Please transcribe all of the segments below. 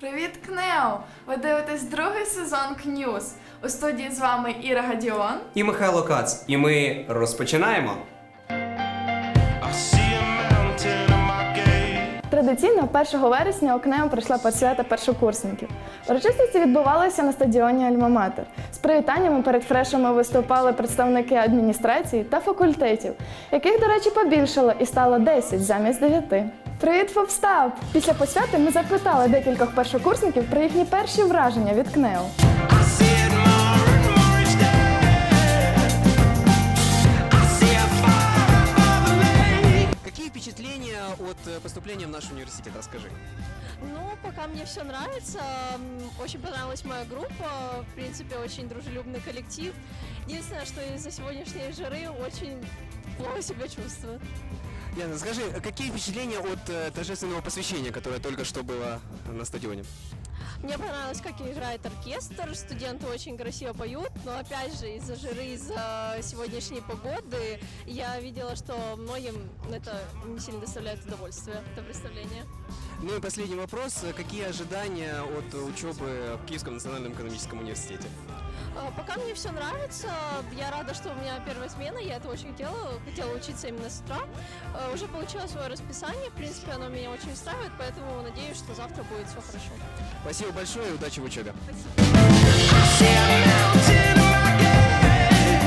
Привіт, КНЕО! Ви дивитесь другий сезон КНЮЗ. У студії з вами Іра Гадіон. І Михайло Кац. І ми розпочинаємо. Традиційно 1 вересня у КНЕО пройшла посвята першокурсників. Урочистості відбувалися на стадіоні Альма-Матер. З привітаннями перед фрешами виступали представники адміністрації та факультетів, яких, до речі, побільшало і стало 10 замість 9. Привіт, Фобстап! Після посвяти ми запитали декількох першокурсників про їхні перші враження від КНЕО. I see it more and more each day. I see a fire above the lake. Какие впечатления от э, поступления в наш университет? Расскажи. Ну, пока мне все нравится. М, Очень понравилась моя группа. В принципе, очень дружелюбный коллектив. Единственное, что из-за сегодняшней жары очень плохо себя чувствую. Яна, скажи, какие впечатления от э, торжественного посвящения, которое только что было на стадионе? Мне понравилось, как играет оркестр. Студенты очень красиво поют. Но опять же, из-за жары, из-за сегодняшней погоды, я видела, что многим это не сильно доставляет удовольствие, это представление. Ну и последний вопрос. Какие ожидания от учебы в Киевском национальном экономическом университете? Пока мне все нравится, я рада, что у меня первая смена, я это очень хотела, хотела учиться именно с утра. Уже получила свое расписание, в принципе, оно меня очень устраивает, поэтому надеюсь, что завтра будет все хорошо. Спасибо большое и удачи в учебе.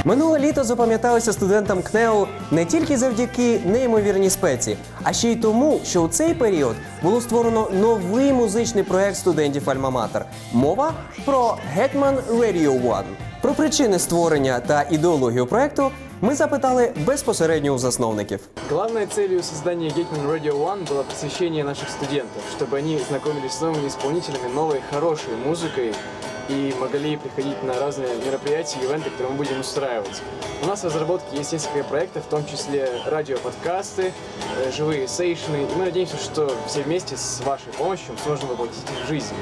Минуле літо запам'яталося студентам КНЕУ не тільки завдяки неймовірній спеці, а ще й тому, що у цей період було створено новий музичний проект студентів Альма-Матер. Мова про Hetman Radio One. Про причини створення та ідеологію проекту ми запитали безпосередньо у засновників. Главной целью создания Hetman Radio One было посвящение наших студентов, чтобы они знакомились с новыми исполнителями, новой, хорошей музыкой и могли приходить на разные мероприятия ивенты, которые мы будем устраивать. У нас в разработке есть несколько проектов, в том числе радиоподкасты, э, живые сейшны, и мы надеемся, что все вместе с вашей помощью сможем воплотить их в жизнь.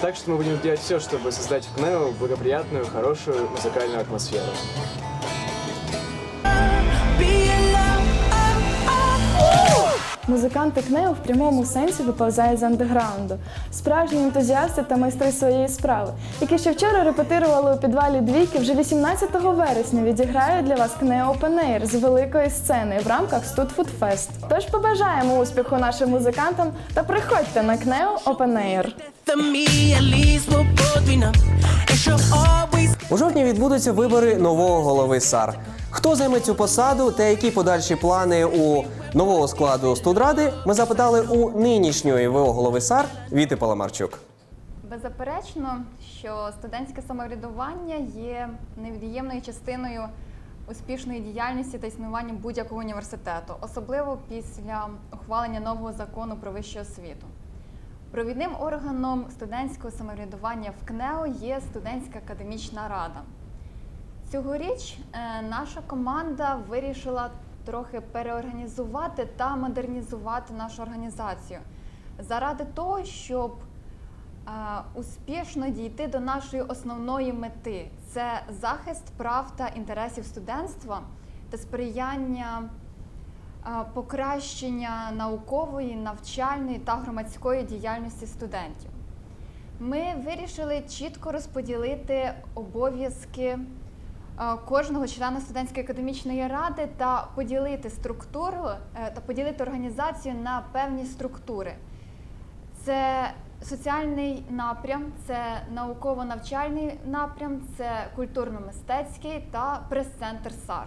Так что мы будем делать все, чтобы создать в КНЕО благоприятную, хорошую музыкальную атмосферу. Музиканти КНЕО в прямому сенсі виповзають з андеграунду. Справжні ентузіасти та майстри своєї справи, які ще вчора репетирували у підвалі двійки, вже 18 вересня відіграють для вас КНЕО Open з великої сцени в рамках Студфуд Фест. Тож побажаємо успіху нашим музикантам та приходьте на КНЕО always У жовтні відбудуться вибори нового голови САР. Хто займе цю посаду та які подальші плани у нового складу студради, ми запитали у нинішньої ВО голови САР Віти Паламарчук. Беззаперечно, що студентське самоврядування є невід'ємною частиною успішної діяльності та існування будь-якого університету, особливо після ухвалення нового закону про вищу освіту. Провідним органом студентського самоврядування в КНЕО є студентська академічна рада. Цьогоріч е, наша команда вирішила трохи переорганізувати та модернізувати нашу організацію заради того, щоб е, успішно дійти до нашої основної мети це захист прав та інтересів студентства та сприяння е, покращення наукової, навчальної та громадської діяльності студентів. Ми вирішили чітко розподілити обов'язки кожного члена студентської академічної ради та поділити структуру е, та поділити організацію на певні структури. Це соціальний напрям, це науково-навчальний напрям, це культурно-мистецький та прес-центр САР.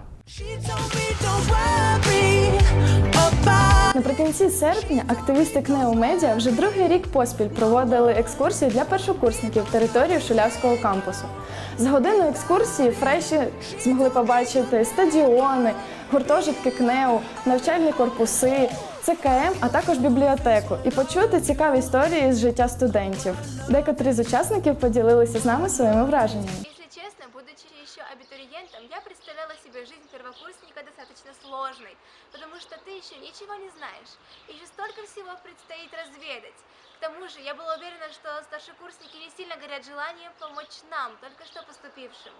Наприкінці серпня активісти КНЕО Медіа вже другий рік поспіль проводили екскурсію для першокурсників території Шулявського кампусу. За годину екскурсії фреші змогли побачити стадіони, гуртожитки КНЕО, навчальні корпуси, ЦКМ, а також бібліотеку і почути цікаві історії з життя студентів. Декотрі з учасників поділилися з нами своїми враженнями. Если честно, будучи абитуриентом, я представляла себе жизнь первокурсника достаточно сложной, потому что ты еще ничего не знаешь, и еще столько всего предстоит разведать. К тому же я была уверена, что старшекурсники не сильно горят желанием помочь нам, только что поступившим.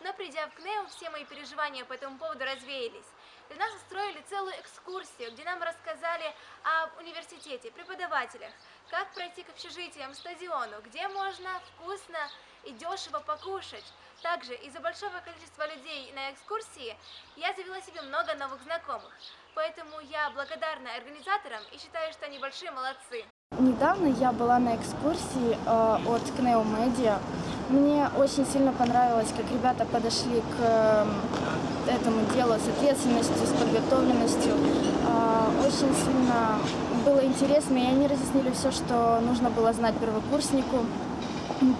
Но придя в КНЕУ, все мои переживания по этому поводу развеялись. Для нас устроили целую экскурсию, где нам рассказали об университете, преподавателях, как пройти к общежитиям, стадиону, где можно вкусно и дешево покушать. Также из-за большого количества людей на экскурсии я завела себе много новых знакомых. Поэтому я благодарна организаторам и считаю, что они большие молодцы. Недавно я была на экскурсии э, от Кнео Медиа. Мне очень сильно понравилось, как ребята подошли к э, этому делу с ответственностью, с подготовленностью. Э, очень сильно было интересно, и они разъяснили все, что нужно было знать первокурснику.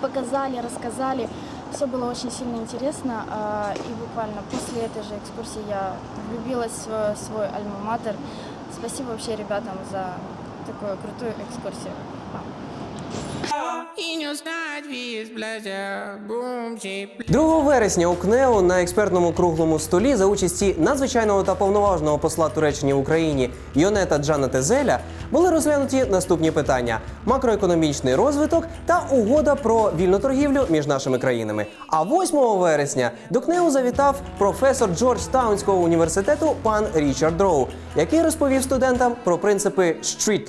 Показали, рассказали. Все было очень сильно интересно. э, и буквально после этой же экскурсии я влюбилась в свой, свой альма-матер. Спасибо вообще ребятам за такую крутую экскурсию. In your sight, is pleasure, boom, shape. 2 вересня у КНЕУ на експертному круглому столі за участі надзвичайного та повноважного посла Туреччини в Україні Йонета Джана Тезеля були розглянуті наступні питання: макроекономічний розвиток та угода про вільну торгівлю між нашими країнами. А 8 вересня до КНЕУ завітав професор Джорджтаунського університету пан Річард Роу, який розповів студентам про принципи стріт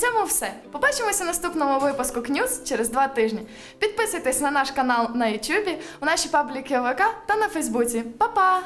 цьому все. Побачимося в наступному випуску КНЮЗ через два тижні. Підписуйтесь на наш канал на Ютубі, у наші пабліки ВК та на Фейсбуці. Па-па!